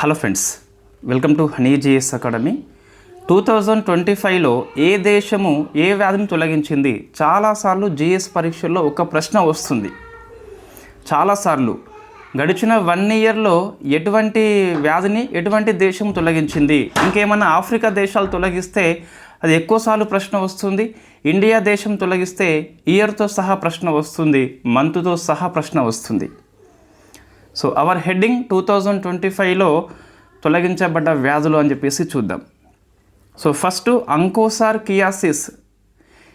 Hello friends welcome to honey GS academy. Two thousand twenty ఫైవ్లో ఏ దేశము ఏ వ్యాధిని తొలగించింది? చాలాసార్లు జిఎస్ పరీక్షల్లో ఒక ప్రశ్న వస్తుంది. చాలాసార్లు గడిచిన వన్ ఇయర్లో ఎటువంటి వ్యాధిని ఎటువంటి దేశం తొలగించింది? ఇంకేమైనా ఆఫ్రికా దేశాలు తొలగిస్తే అది ఎక్కువసార్లు ప్రశ్న వస్తుంది? ఇండియా దేశం తొలగిస్తే ఇయర్తో సహా ప్రశ్న వస్తుంది. మంత్తో సహా ప్రశ్న వస్తుంది. So our heading two thousand twenty ఫైవ్లో తొలగించబడ్డ వ్యాధులు అని చెప్పేసి చూద్దాం. So first onchocerciasis.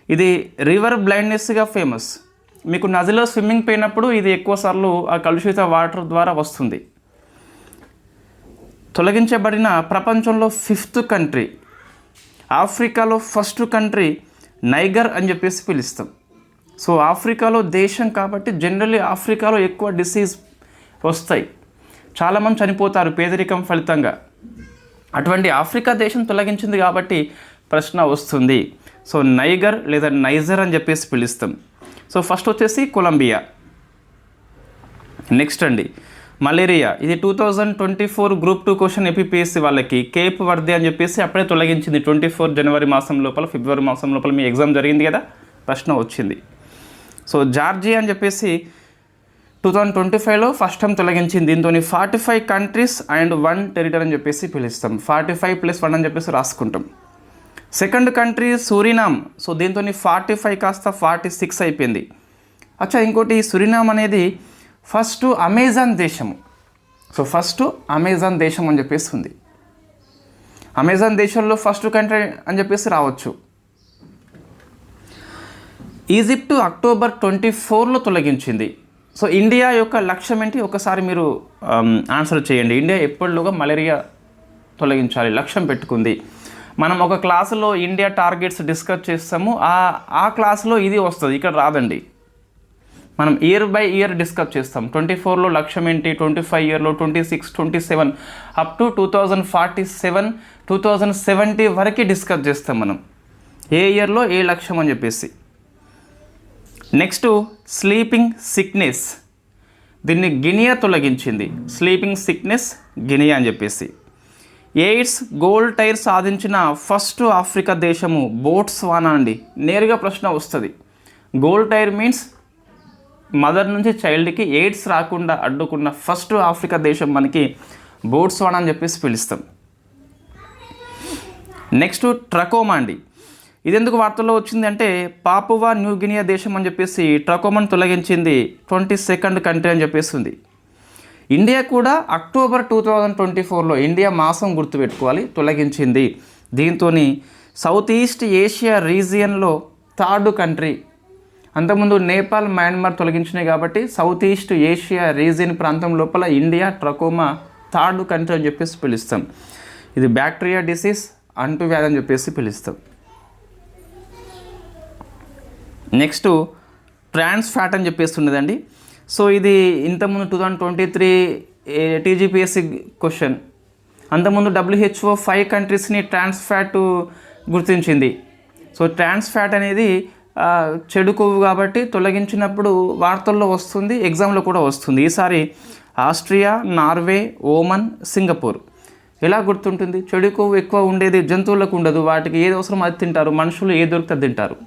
ఇది రివర్ బ్లైండ్నెస్గా ఫేమస్. మీకు నదిలో స్విమ్మింగ్ పోయినప్పుడు ఇది ఎక్కువసార్లు ఆ కలుషిత వాటర్ ద్వారా వస్తుంది. తొలగించబడిన ప్రపంచంలో ఫిఫ్త్ కంట్రీ. ఆఫ్రికాలో ఫస్ట్ కంట్రీ నైగర్ అని చెప్పేసి పిలుస్తాం. సో ఆఫ్రికాలో దేశం కాబట్టి జనరల్లీ ఆఫ్రికాలో ఎక్కువ డిసీజ్ వస్తాయి. చాలామంది చనిపోతారు పేదరికం ఫలితంగా. అటువంటి ఆఫ్రికా దేశం తొలగించింది కాబట్టి ప్రశ్న వస్తుంది. సో నైగర్ లేదా నైజర్ అని చెప్పేసి పిలుస్తాం. సో ఫస్ట్ వచ్చేసి కొలంబియా. నెక్స్ట్ అండి మలేరియా. ఇది two thousand twenty four group two question APPSC వాళ్ళకి. కేప్ వర్ది అని చెప్పేసి అప్పుడే తొలగించింది. ట్వంటీ ఫోర్ జనవరి మాసం లోపల ఫిబ్రవరి మాసం లోపల మీ ఎగ్జామ్ జరిగింది కదా? ప్రశ్న వచ్చింది. సో జార్జియా అని చెప్పేసి టూ థౌజండ్ ట్వంటీ ఫైవ్లో ఫస్ట్ టైం తొలగించింది. దీంతో forty five countries and one territory అని చెప్పేసి పిలుస్తాం. ఫార్టీ ఫైవ్ ప్లస్ వన్ అని చెప్పేసి రాసుకుంటాం. సెకండ్ కంట్రీ సూరినామ్ సో దీంతో ఫార్టీ ఫైవ్ కాస్త ఫార్టీ సిక్స్ అయిపోయింది. అచ్చా ఇంకోటి సురినామ్ అనేది ఫస్ట్ అమెజాన్ దేశము. సో ఫస్ట్ అమెజాన్ దేశం అని చెప్పేసి ఉంది. అమెజాన్ దేశంలో ఫస్ట్ కంట్రీ అని చెప్పేసి రావచ్చు. ఈజిప్ట్ అక్టోబర్ ట్వంటీ ఫోర్లో తొలగించింది. సో ఇండియా యొక్క లక్ష్యం ఏంటి? ఒకసారి మీరు ఆన్సర్ చేయండి. ఇండియా ఎప్పటిలోగా మలేరియా తొలగించాలి? లక్ష్యం పెట్టుకుంది. మనం ఒక క్లాసులో ఇండియా టార్గెట్స్ డిస్కస్ చేస్తాము. ఆ ఆ క్లాసులో ఇది వస్తుంది. ఇక్కడ రాదండి. మనం ఇయర్ బై ఇయర్ డిస్కస్ చేస్తాం. ట్వంటీ ఫోర్లో లక్ష్యం ఏంటి? ట్వంటీ ఫైవ్ ఇయర్లో twenty six twenty seven up to two thousand forty seven two thousand seventy వరకు డిస్కస్ చేస్తాం మనం. ఏ ఇయర్లో ఏ లక్ష్యం అని చెప్పేసి. Next sleeping sickness. దీన్ని గినియా తొలగించింది. స్లీపింగ్ సిక్నెస్ గినియా అని చెప్పేసి. ఎయిడ్స్ గోల్డ్ టైర్ సాధించిన ఫస్ట్ ఆఫ్రికా దేశము బోట్స్వానా అండి. నేరుగా ప్రశ్న వస్తుంది. గోల్డ్ టైర్ మీన్స్ మదర్ నుంచి చైల్డ్కి ఎయిడ్స్ రాకుండా అడ్డుకున్న ఫస్ట్ ఆఫ్రికా దేశం మనకి బోట్స్వానా అని చెప్పేసి పిలుస్తాం. నెక్స్ట్ ట్రకోమా అండి. ఇది ఎందుకు వార్తల్లో వచ్చింది అంటే పాపువా న్యూ గినియా దేశం అని చెప్పేసి ట్రకోమాను తొలగించింది ట్వంటీ సెకండ్ కంట్రీ అని చెప్పేసి ఉంది ఇండియా కూడా అక్టోబర్ టూ థౌజండ్ ట్వంటీ ఫోర్లో ఇండియా మాసం గుర్తుపెట్టుకోవాలి తొలగించింది. దీంతో సౌత్ ఈస్ట్ ఏషియా రీజియన్లో థర్డ్ కంట్రీ. అంతకుముందు నేపాల్ మయన్మార్ తొలగించినాయి కాబట్టి సౌత్ ఈస్ట్ ఏషియా రీజియన్ ప్రాంతం లోపల ఇండియా ట్రకోమా థర్డ్ కంట్రీ అని చెప్పేసి పిలుస్తాం. ఇది బ్యాక్టీరియా డిసీజ్ అంటువ్యాధి అని చెప్పేసి పిలుస్తాం. నెక్స్ట్ ట్రాన్స్ ఫ్యాట్ అని చెప్పేసి సో ఇది ఇంతకుముందు two thousand twenty three TGPSC question అంతకుముందు డబ్ల్యూహెచ్ఓ ఫైవ్ కంట్రీస్ని ట్రాన్స్ ఫ్యాట్ గుర్తించింది. సో ట్రాన్స్ ఫ్యాట్ అనేది చెడు కొవ్వు కాబట్టి తొలగించినప్పుడు వార్తల్లో వస్తుంది ఎగ్జామ్లో కూడా వస్తుంది. ఈసారి ఆస్ట్రియా నార్వే ఓమన్ సింగపూర్. ఎలా గుర్తుంటుంది? చెడు కొవ్వు ఎక్కువ ఉండేది జంతువులకు ఉండదు. వాటికి ఏది అవసరం అది తింటారు. మనుషులు ఏది దొరికితే తింటారు.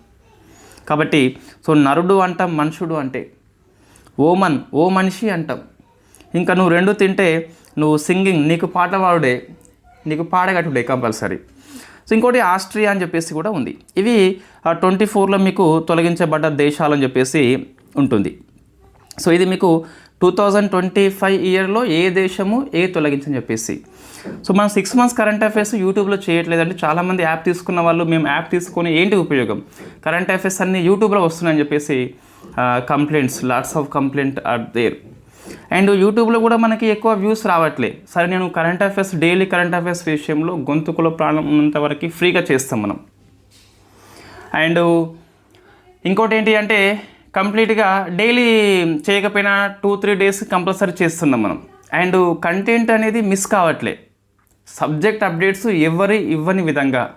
కాబట్టి సో నరుడు అంటాం మనుషుడు అంటే. ఓమన్ ఓ మనిషి అంటాం. ఇంకా నువ్వు రెండు తింటే నువ్వు సింగింగ్ నీకు పాట పాడుడే నీకు పాడగట్టుడే కంపల్సరీ. సో ఇంకోటి ఆస్ట్రియా అని చెప్పేసి కూడా ఉంది. ఇవి ట్వంటీ ఫోర్లో మీకు తొలగించబడ్డ దేశాలు అని చెప్పేసి ఉంటుంది. సో ఇది మీకు టూ థౌజండ్ ట్వంటీ ఫైవ్ ఇయర్లో ఏ దేశము ఏ తొలగించని చెప్పేసి. సో మనం సిక్స్ మంత్స్ కరెంట్ అఫైర్స్ యూట్యూబ్లో చేయట్లేదండి. చాలామంది యాప్ తీసుకున్న వాళ్ళు మేము యాప్ తీసుకొని ఏంటి ఉపయోగం? కరెంట్ అఫైర్స్ అన్నీ యూట్యూబ్లో వస్తున్నాయని చెప్పేసి complaints lots of complaint are there and యూట్యూబ్లో కూడా మనకి ఎక్కువ వ్యూస్ రావట్లే. సరే నేను current affairs daily current affairs విషయంలో గొంతుకులో ప్రాణం ఉన్నంత వరకు ఫ్రీగా చేస్తాం మనం. అండ్ ఇంకోటి ఏంటి అంటే కంప్లీట్గా డైలీ చేయకపోయినా టూ త్రీ డేస్ కంపల్సరీ చేస్తున్నాం మనం. అండ్ కంటెంట్ అనేది మిస్ కావట్లే. సబ్జెక్ట్ అప్డేట్స్ ఎవరి ఇవ్వని విధంగా.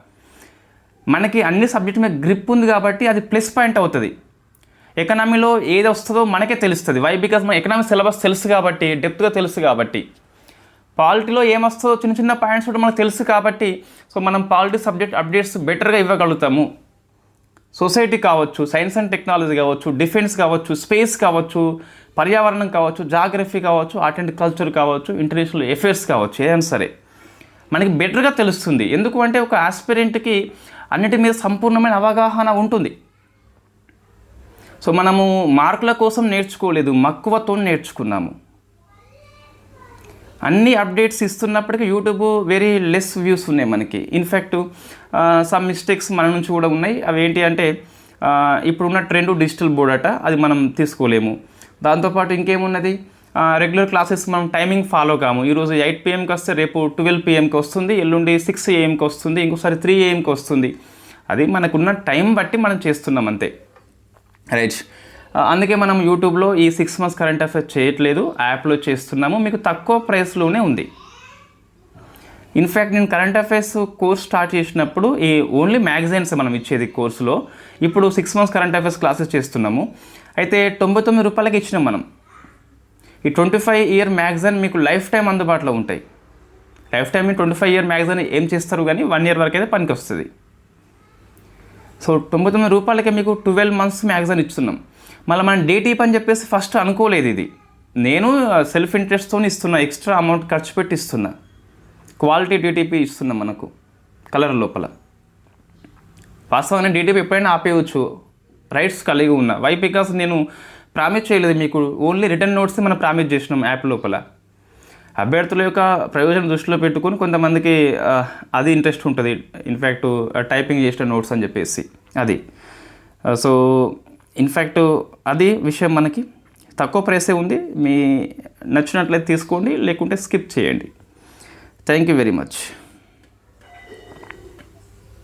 మనకి అన్ని సబ్జెక్ట్ మీద గ్రిప్ ఉంది కాబట్టి అది ప్లస్ పాయింట్ అవుతుంది. ఎకనామీలో ఏది వస్తుందో మనకే తెలుస్తుంది. వై బికాస్ మన ఎకనామిక్ సిలబస్ తెలుసు కాబట్టి డెప్త్గా తెలుసు కాబట్టి. పాలిటీలో ఏమొస్తుందో చిన్న చిన్న పాయింట్స్ కూడా మనకు తెలుసు కాబట్టి సో మనం పాలిటీ సబ్జెక్ట్ అప్డేట్స్ బెటర్గా ఇవ్వగలుగుతాము. సొసైటీ కావచ్చు సైన్స్ అండ్ టెక్నాలజీ కావచ్చు డిఫెన్స్ కావచ్చు స్పేస్ కావచ్చు పర్యావరణం కావచ్చు జాగ్రఫీ కావచ్చు ఆర్ట్ అండ్ కల్చర్ కావచ్చు ఇంటర్నేషనల్ అఫేర్స్ కావచ్చు ఏదైనా సరే. మనకి బెటర్గా తెలుస్తుంది. ఎందుకు అంటే ఒక ఆస్పిరెంట్కి అన్నిటి మీద సంపూర్ణమైన అవగాహన ఉంటుంది. సో మనము మార్కుల కోసం నేర్చుకోలేదు మక్కువతో నేర్చుకున్నాము. అన్ని అప్డేట్స్ ఇస్తున్నప్పటికీ యూట్యూబ్ వెరీ లెస్ వ్యూస్ ఉన్నాయి మనకి. ఇన్ఫ్యాక్ట్ సమ్ మిస్టేక్స్ మన నుంచి కూడా ఉన్నాయి. అవి ఏంటి అంటే ఇప్పుడున్న ట్రెండ్ డిజిటల్ బోర్డ్ అట అది మనం తీసుకోలేము. దాంతోపాటు ఇంకేమున్నది? రెగ్యులర్ క్లాసెస్ మనం టైమింగ్ ఫాలో కాము. ఈరోజు ఎయిట్ పిఎంకి వస్తే రేపు ట్వెల్వ్ పిఎంకి వస్తుంది ఎల్లుండి సిక్స్ ఏఎంకి వస్తుంది ఇంకోసారి త్రీ ఏఎంకి వస్తుంది. అది మనకున్న టైం బట్టి మనం చేస్తున్నాం అంతే. రైట్ అందుకే మనం యూట్యూబ్లో ఈ సిక్స్ మంత్స్ కరెంట్ అఫైర్స్ చేయట్లేదు యాప్లో చేస్తున్నాము. మీకు తక్కువ ప్రైస్లోనే ఉంది. ఇన్ఫ్యాక్ట్ నేను కరెంట్ అఫైర్స్ కోర్స్ స్టార్ట్ చేసినప్పుడు ఈ ఓన్లీ మ్యాగజైన్స్ మనం ఇచ్చేది కోర్సులో. ఇప్పుడు six months current affairs classes చేస్తున్నాము. అయితే తొంభై తొమ్మిది రూపాయలకి ఇచ్చినాం మనం. ఈ ట్వంటీ ఫైవ్ ఇయర్ మ్యాగజైన్ మీకు లైఫ్ టైం అందుబాటులో ఉంటాయి. లైఫ్ టైం మీ ట్వంటీ ఫైవ్ ఇయర్ మ్యాగజైన్ ఏం చేస్తారు కానీ వన్ ఇయర్ వరకు అయితే పనికి వస్తుంది. సో తొంభై తొమ్మిది రూపాయలకే మీకు ట్వెల్వ్ మంత్స్ మ్యాగజైన్ ఇస్తున్నాం మళ్ళీ మనం డేటీప్ అని చెప్పేసి ఫస్ట్ అనుకోలేదు ఇది. నేను సెల్ఫ్ ఇంట్రెస్ట్తో ఇస్తున్నా ఎక్స్ట్రా అమౌంట్ ఖర్చు పెట్టి ఇస్తున్నా. క్వాలిటీ డీటీపీ ఇస్తున్నా మనకు కలర్ లోపల. వాస్తవంగా డీటీపీ ఎప్పుడైనా ఆపేయవచ్చు రైట్స్ కలిగి ఉన్నా. వై బికాస్ నేను ప్రామిస్ చేయలేదు మీకు. ఓన్లీ రిటర్న్ నోట్స్ మనం ప్రామిస్ చేసినాం యాప్ లోపల. అభ్యర్థుల యొక్క ప్రయోజనం దృష్టిలో పెట్టుకొని కొంతమందికి అది ఇంట్రెస్ట్ ఉంటుంది. ఇన్ఫ్యాక్ట్ టైపింగ్ చేసిన నోట్స్ అని చెప్పేసి. అది. సో ఇన్ఫ్యాక్ట్ అది విషయం మనకి తక్కువ ప్రైసే ఉంది. మీ నచ్చినట్లయితే తీసుకోండి లేకుంటే స్కిప్ చేయండి. Thank you very much